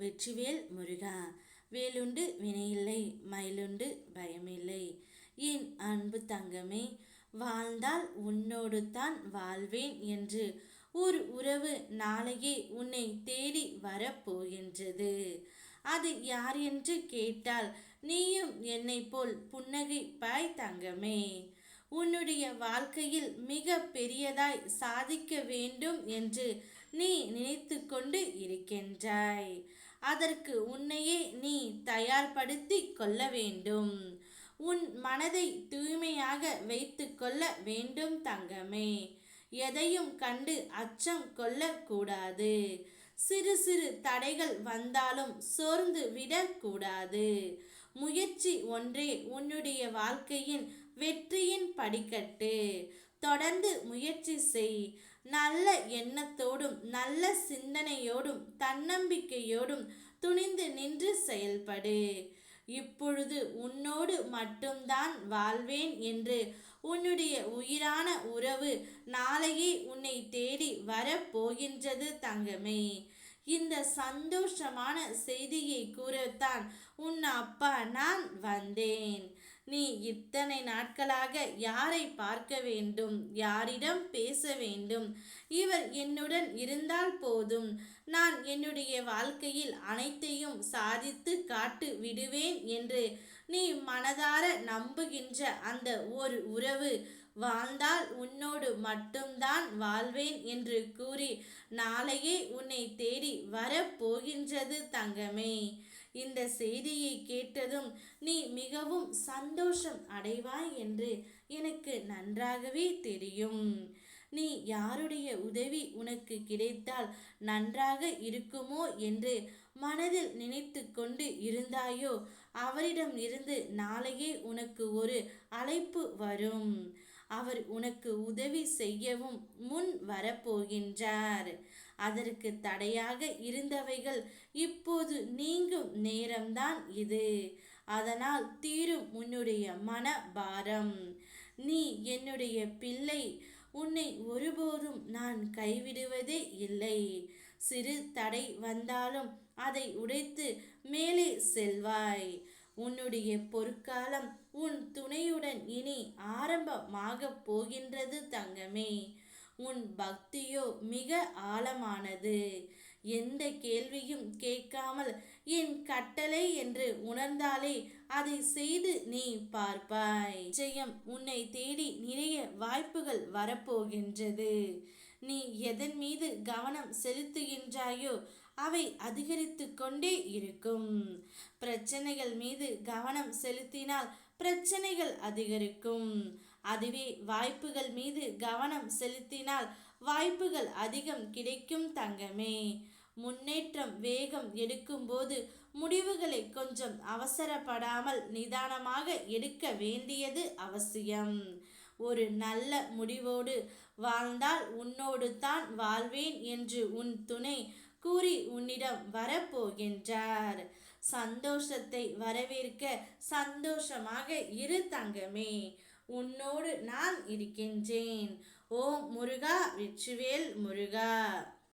வெற்றிவேல் முருகா. வேலுண்டு வினையில்லை மயிலுண்டு பயமில்லை. என் அன்பு தங்கமே வாழ்ந்தால் உன்னோடு தான் வாழ்வேன் என்று ஒரு உறவு நாளையே உன்னை தேடி வரப்போகின்றது. அது யார் என்று கேட்டால் நீயும் என்னை போல் புன்னகை பாய் தங்கமே. உன்னுடைய வாழ்க்கையில் மிக பெரியதாய் சாதிக்க வேண்டும் என்று நீ நினைத்து கொண்டு இருக்கின்றாய். அதற்கு உன்னையே நீ தயார்படுத்தி கொள்ள வேண்டும். உன் மனதை தூய்மையாக வைத்து கொள்ள வேண்டும் தங்கமே. எதையும் கண்டு அச்சம் கொள்ளக்கூடாது. சிறு சிறு தடைகள் வந்தாலும் சோர்ந்து விடக்கூடாது. முயற்சி ஒன்றே உன்னுடைய வாழ்க்கையின் வெற்றியின் படிக்கட்டு. தொடர்ந்து முயற்சி செய். நல்ல எண்ணத்தோடும் நல்ல சிந்தனையோடும் தன்னம்பிக்கையோடும் துணிந்து நின்று செயல்படு. இப்பொழுது உன்னோடு மட்டும்தான் வாழ்வேன் என்று உன்னுடைய உயிரான உறவு நாளையே உன்னை தேடி வரப்போகின்றது தங்கமே. இந்த சந்தோஷமான செய்தியை கூறத்தான் உன் அப்பா நான் வந்தேன். நீ இத்தனை நாட்களாக யாரை பார்க்க வேண்டும்? யாரிடம் பேச வேண்டும்? இவர் என்னுடன் இருந்தால் போதும். நான் என்னுடைய வாழ்க்கையில் அனைத்தையும் சாதித்து காட்டு விடுவேன் என்று நீ மனதார நம்புகின்ற அந்த ஒரு உறவு வாழ்ந்தால் உன்னோடு மட்டும்தான் வாழ்வேன் என்று கூறி நாளையே உன்னை தேடி வரப்போகின்றது தங்கமே. இந்த செய்தியை கேட்டதும் நீ மிகவும் சந்தோஷம் அடைவாய் என்று எனக்கு நன்றாகவே தெரியும். நீ யாருடைய உதவி உனக்கு கிடைத்தால் நன்றாக இருக்குமோ என்று மனதில் நினைத்து கொண்டு இருந்தாயோ அவரிடம் இருந்து நாளையே உனக்கு ஒரு அழைப்பு வரும். அவர் உனக்கு உதவி செய்யவும் முன் வரப்போகின்றார். அதற்கு தடையாக இருந்தவைகள் இப்போது நீங்கும் நேரம்தான் இது. அதனால் தீரும் உன்னுடைய மனபாரம். நீ என்னுடைய பிள்ளை உன்னை ஒருபோதும் நான் கைவிடுவதே இல்லை. சிறு தடை வந்தாலும் அதை உடைத்து மேலே செல்வாய். உன்னுடைய பொற்காலம் உன் துணையுடன் இனி ஆரம்பமாக போகின்றது தங்கமே. உன் பக்தியோ மிக ஆழமானது. எந்த கேள்வியும் கேட்காமல் என் கட்டளை என்று உணர்ந்தாலே அதை செய்து நீ பார்ப்பாய். ஜெயம் உன்னை தேடி நிறைய வாய்ப்புகள் வரப்போகின்றது. நீ எதன் மீது கவனம் செலுத்துகின்றாயோ அவை அதிகரித்து கொண்டே இருக்கும். பிரச்சனைகள் மீது கவனம் செலுத்தினால் பிரச்சனைகள் அதிகரிக்கும். அதுவே வாய்ப்புகள் மீது கவனம் செலுத்தினால் வாய்ப்புகள் அதிகம் கிடைக்கும் தங்கமே. முன்னேற்றம் வேகம் எடுக்கும்போது முடிவுகளை கொஞ்சம் அவசரப்படாமல் நிதானமாக எடுக்க வேண்டியது அவசியம். ஒரு நல்ல முடிவோடு வாழ்ந்தால் உன்னோடு தான் வாழ்வேன் என்று உன் துணை கூறி உன்னிடம் வரப்போகின்றார். சந்தோஷத்தை வரவேற்க சந்தோஷமாக இரு தங்கமே. உன்னோடு நான் இருக்கின்றேன். ஓம் முருகா வெற்றிவேல் முருகா.